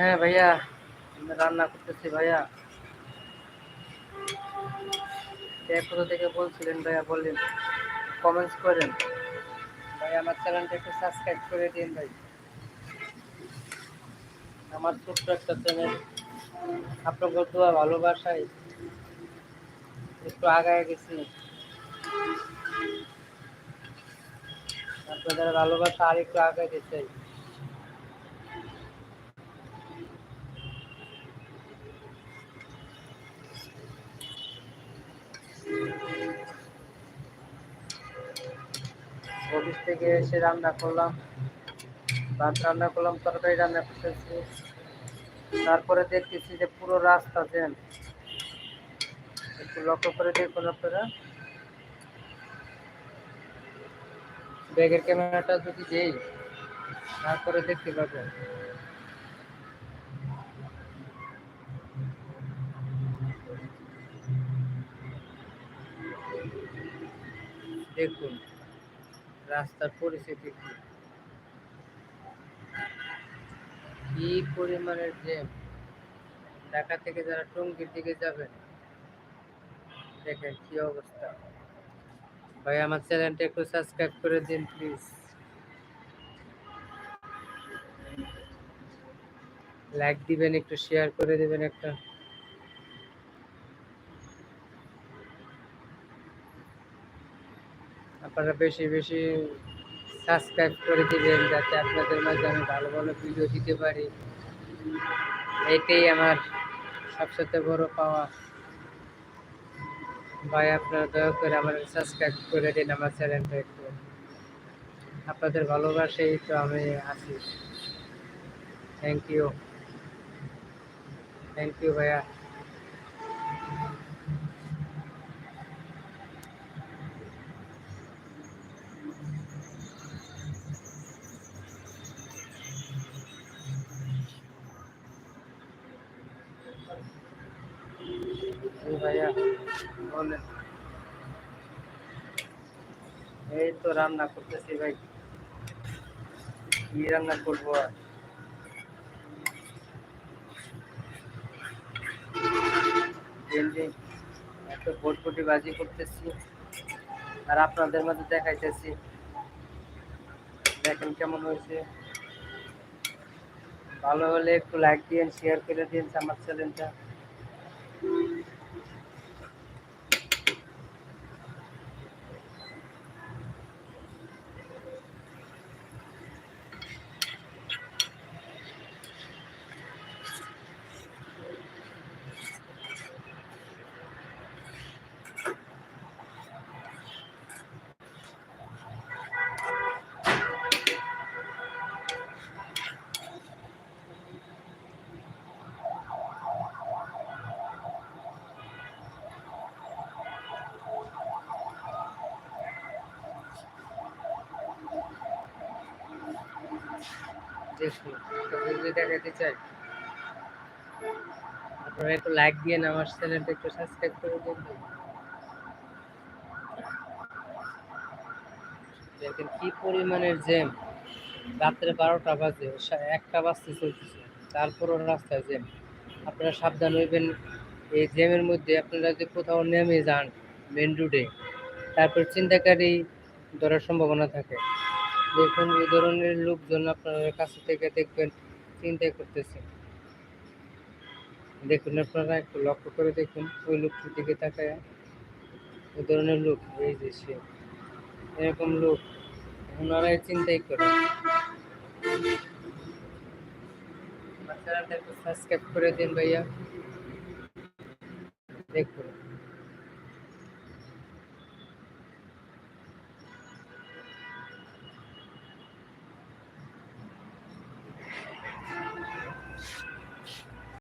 হ্যাঁ ভাইয়া আমি রান্না করতেছি ভাইয়া। কোথা থেকে বলছিলেন ভাইয়া বললেন কমেন্টস করেন। ভাই আমার চ্যানেলটা একটু সাবস্ক্রাইব করে দিন ভাই। আমার ছোট্ট একটা চ্যানেল আপনাদের দোয়া, ভালোবাসায় একটু আগায় গেছি। আপনাদের ভালোবাসা আর একটু আগায় দিতে অফিস থেকে এসে রান্না করলাম, ভাত রান্না করলাম, তরকারি রান্না করতেছি। তারপরে দেখতেছি যে পুরো রাস্তা জ্যাম। একটু লক্ষ্য করে দেখুন আপনারা। ব্যাগের ক্যামেরাটা যদি দেই, তারপরে দেখতে পাবেন। দেখুন। রাস্তার পরিস্থিতি কি? কি পরিমাণের জ্যাম? ঢাকা থেকে যারা টঙ্গির দিকে যাবেন, দেখেন কি অবস্থা। ভাই, আমার চ্যানেলটা একটু সাবস্ক্রাইব করে দিন, প্লিজ। লাইক দিবেন, একটু শেয়ার করে দিবেন একটা। আপনারা বেশি বেশি সাবস্ক্রাইব করে দিবেন যাতে আপনাদের মাঝে আমি ভালো ভালো ভিডিও দিতে পারি। এটাই আমার সবচেয়ে বড় পাওয়া। ভাই, আপনারা দয়া করে আমার সাবস্ক্রাইব করে দিন আমার চ্যানেলটা একটু। আপনাদের ভালোবাসেই তো আমি আছি। থ্যাংক ইউ থ্যাংক ইউ ভাইয়া। এই তো রান্না করতেছি ভাই। কি রান্না করব আর? বাজি করতেছি, আর আপনাদের মধ্যে দেখাইতেছি। দেখেন কেমন হয়েছে। ভালো হলে একটু লাইক দিন শেয়ার করে দিন আমার চ্যানেলটা আপনারা একটু লাইক আমার একটু সাবস্ক্রাইব করে কি জ্যাম রাত্রে বারোটা বাজে একটা বাজতে চলতেছে। তারপরও রাস্তায় জ্যাম আপনারা সাবধান হইবেন, এই জ্যামের মধ্যে আপনারা যদি কোথাও নেমে যান মেন রোডে তারপর চিন্তাকারী ধরার সম্ভাবনা থাকে। দেখুন, এই ধরনের লোকজন আপনার কাছে থেকে দেখবেন চিন্তাই করতেছে। দেখুন, আপনারা একটু লক্ষ্য করে দেখুন, ওই লোকটির দিকে তাকায়। ওই ধরনের লোক, এই যে সে, এরকম লোক, ওনারাই চিন্তাই করে। চ্যানেলটা একটু সাবস্ক্রাইব করে দিন ভাইয়া। দেখুন।